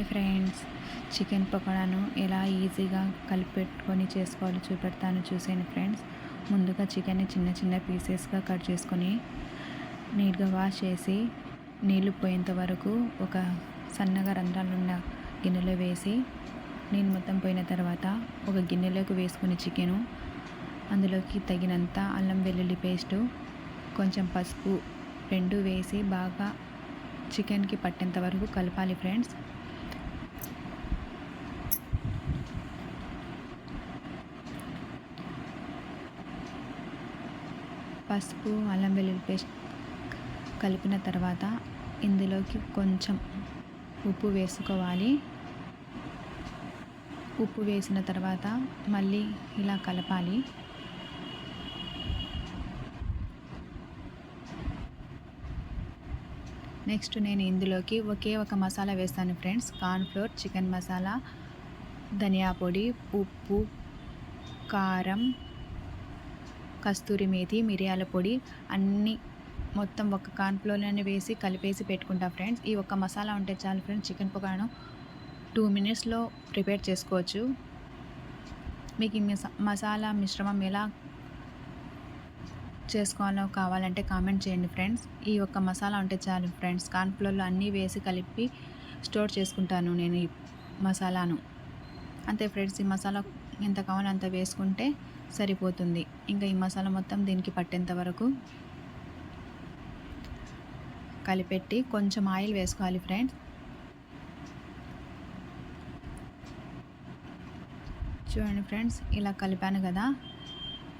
Hi friends. Chicken పకోడాను ఎలా ఈజీగా కలిపెట్టుకొని చేసుకోవాలో చూపెడతాను చూసేయండి ఫ్రెండ్స్. ముందుగా చికెన్ని చిన్న చిన్న పీసెస్గా కట్ చేసుకొని నీట్గా వాష్ చేసి నీళ్ళు పోయేంత వరకు ఒక సన్నగా రంధ్రాలు ఉన్న గిన్నెలో వేసి నీళ్ళు మొత్తం పోయిన తర్వాత ఒక గిన్నెలోకి వేసుకుని చికెను అందులోకి తగినంత అల్లం వెల్లుల్లి పేస్టు కొంచెం పసుపు రెండు వేసి బాగా చికెన్కి పట్టేంత వరకు కలపాలి ఫ్రెండ్స్. పసుపు అల్లం వెల్లుల్లి పేస్ట్ కలిపిన తర్వాత ఇందులోకి కొంచెం ఉప్పు వేసుకోవాలి. ఉప్పు వేసిన తర్వాత మళ్ళీ ఇలా కలపాలి. నెక్స్ట్ నేను ఇందులోకి ఒకే ఒక మసాలా వేస్తాను ఫ్రెండ్స్. కార్న్ఫ్లోర్ చికెన్ మసాలా ధనియా పొడి ఉప్పు కారం కస్తూరి మేతి మిరియాల పొడి అన్నీ మొత్తం ఒక కాన్ఫ్లోర్లోనే వేసి కలిపేసి పెట్టుకుంటా ఫ్రెండ్స్. ఈ ఒక్క మసాలా ఉంటే చాలు ఫ్రెండ్స్. చికెన్ పకోడాను టూ మినిట్స్లో ప్రిపేర్ చేసుకోవచ్చు. మీకు ఈ మసాలా మిశ్రమం ఎలా చేసుకోవాలో కావాలంటే కామెంట్ చేయండి ఫ్రెండ్స్. ఈ ఒక్క మసాలా ఉంటే చాలు ఫ్రెండ్స్. కాన్ఫ్లోర్లో అన్నీ వేసి కలిపి స్టోర్ చేసుకుంటాను నేను ఈ మసాలాను. అంతే ఫ్రెండ్స్. ఈ మసాలా ఎంత కావాలో అంత వేసుకుంటే సరిపోతుంది. ఇంకా ఈ మసాలా మొత్తం దీనికి పట్టేంత వరకు కలిపెట్టి కొంచెం ఆయిల్ వేసుకోవాలి ఫ్రెండ్స్. చూడండి ఫ్రెండ్స్ ఇలా కలిపాను కదా.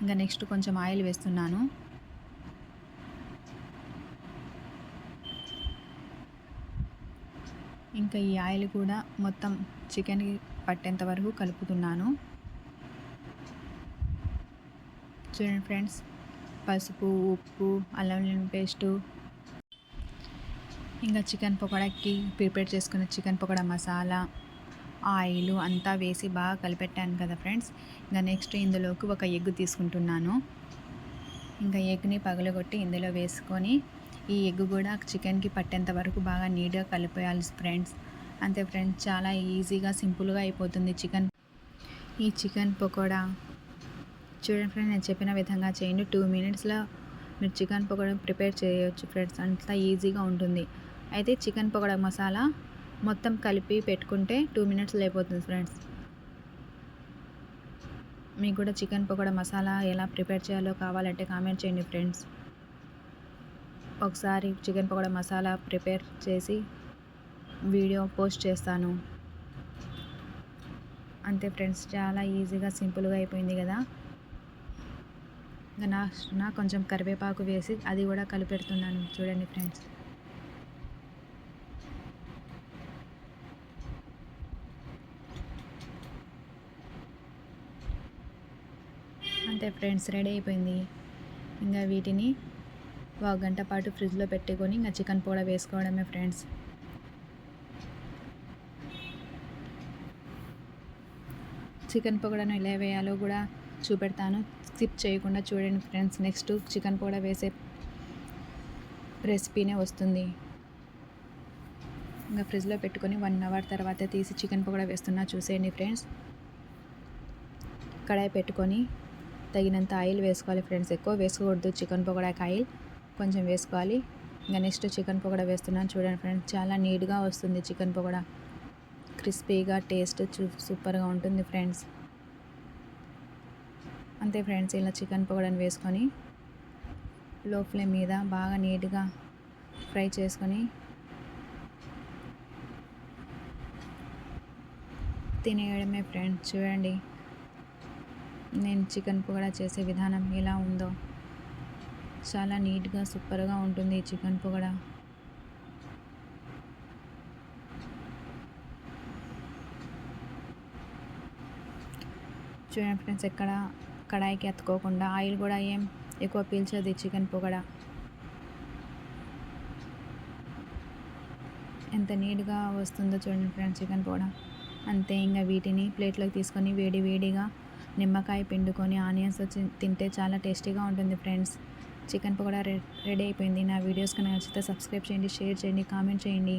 ఇంకా నెక్స్ట్ కొంచెం ఆయిల్ వేస్తున్నాను. ఇంకా ఈ ఆయిల్ కూడా మొత్తం చికెన్కి పట్టేంత వరకు కలుపుతున్నాను. చూడండి ఫ్రెండ్స్. పసుపు ఉప్పు అల్లం పేస్టు. ఇంకా చికెన్ పకోడాకి ప్రిపేర్ చేసుకున్న చికెన్ పకోడా మసాలా ఆయిల్ అంతా వేసి బాగా కలిపెట్టాను కదా ఫ్రెండ్స్. ఇంకా నెక్స్ట్ ఇందులోకి ఒక ఎగ్ తీసుకుంటున్నాను. ఇంకా ఎగ్ని పగలగొట్టి ఇందులో వేసుకొని ఈ ఎగ్ కూడా చికెన్కి పట్టేంత వరకు బాగా నీట్గా కలిపేయాలి ఫ్రెండ్స్. అంతే ఫ్రెండ్స్ చాలా ఈజీగా సింపుల్గా అయిపోతుంది చికెన్. ఈ చికెన్ పకోడా చూడండి ఫ్రెండ్స్ నేను చెప్పిన విధంగా చేయండి. టూ మినిట్స్లో మీరు చికెన్ పకోడా ప్రిపేర్ చేయవచ్చు ఫ్రెండ్స్ అంతా ఈజీగా ఉంటుంది. అయితే చికెన్ పకోడా మసాలా మొత్తం కలిపి పెట్టుకుంటే టూ మినిట్స్లో అయిపోతుంది ఫ్రెండ్స్ మీకు కూడా చికెన్ పకోడా మసాలా ఎలా ప్రిపేర్ చేయాలో కావాలంటే కామెంట్ చేయండి ఫ్రెండ్స్ ఒకసారి చికెన్ పకోడా మసాలా ప్రిపేర్ చేసి వీడియో పోస్ట్ చేస్తాను. అంతే ఫ్రెండ్స్ చాలా ఈజీగా సింపుల్గా అయిపోయింది కదా. నా నా కొంచెం కరివేపాకు వేసి అది కూడా కలిపెడుతున్నాను చూడండి ఫ్రెండ్స్. అంతే ఫ్రెండ్స్ రెడీ అయిపోయింది. ఇంకా వీటిని ఒక గంట పాటు ఫ్రిడ్జ్లో పెట్టుకొని ఇంకా చికెన్ పౌడర్ వేసుకోవడమే ఫ్రెండ్స్. చికెన్ పకోడాను ఎలా వేయాలో కూడా చూపెడతాను. స్కిప్ చేయకుండా చూడండి ఫ్రెండ్స్. నెక్స్ట్ చికెన్ కూడా వేసే రెసిపీనే వస్తుంది. ఇంకా ఫ్రిడ్జ్లో పెట్టుకొని వన్ అవర్ తర్వాత తీసి చికెన్ పకోడా వేస్తున్నా చూసేయండి ఫ్రెండ్స్. కడాయి పెట్టుకొని తగినంత ఆయిల్ వేసుకోవాలి ఫ్రెండ్స్. ఎక్కువ వేసుకోకూడదు చికెన్ పకోడాకి ఆయిల్. కొంచెం వేసుకోవాలి. ఇంకా నెక్స్ట్ చికెన్ పకోడా వేస్తున్నాను చూడండి ఫ్రెండ్స్. చాలా నీట్గా వస్తుంది చికెన్ పకోడా క్రిస్పీగా టేస్ట్ చూ సూపర్గా ఉంటుంది ఫ్రెండ్స్. అంతే ఫ్రెండ్స్ ఇలా చికెన్ పకోడాని వేసుకొని లో ఫ్లేమ్ మీద బాగా నీట్గా ఫ్రై చేసుకొని తినేయడమే ఫ్రెండ్స్. చూడండి నేను చికెన్ పకోడా చేసే విధానం ఎలా ఉందో. చాలా నీట్గా సూపర్గా ఉంటుంది ఈ చికెన్ పకోడా. చూడండి ఫ్రెండ్స్ ఎక్కడ కడాయికి ఎత్తుకోకుండా ఆయిల్ కూడా ఏం ఎక్కువ పీల్చదు చికెన్ పొగడ. ఎంత నీట్గా వస్తుందో చూడండి ఫ్రెండ్స్ చికెన్ పొగడ. అంతే ఇంకా వీటిని ప్లేట్లోకి తీసుకొని వేడి వేడిగా నిమ్మకాయ పిండుకొని ఆనియన్స్ వచ్చి తింటే చాలా టేస్టీగా ఉంటుంది ఫ్రెండ్స్. చికెన్ పకోడా రెడీ అయిపోయింది. నా వీడియోస్ కనుక నచ్చితే సబ్స్క్రైబ్ చేయండి షేర్ చేయండి కామెంట్ చేయండి.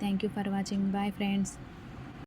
Thank you for watching. Bye friends.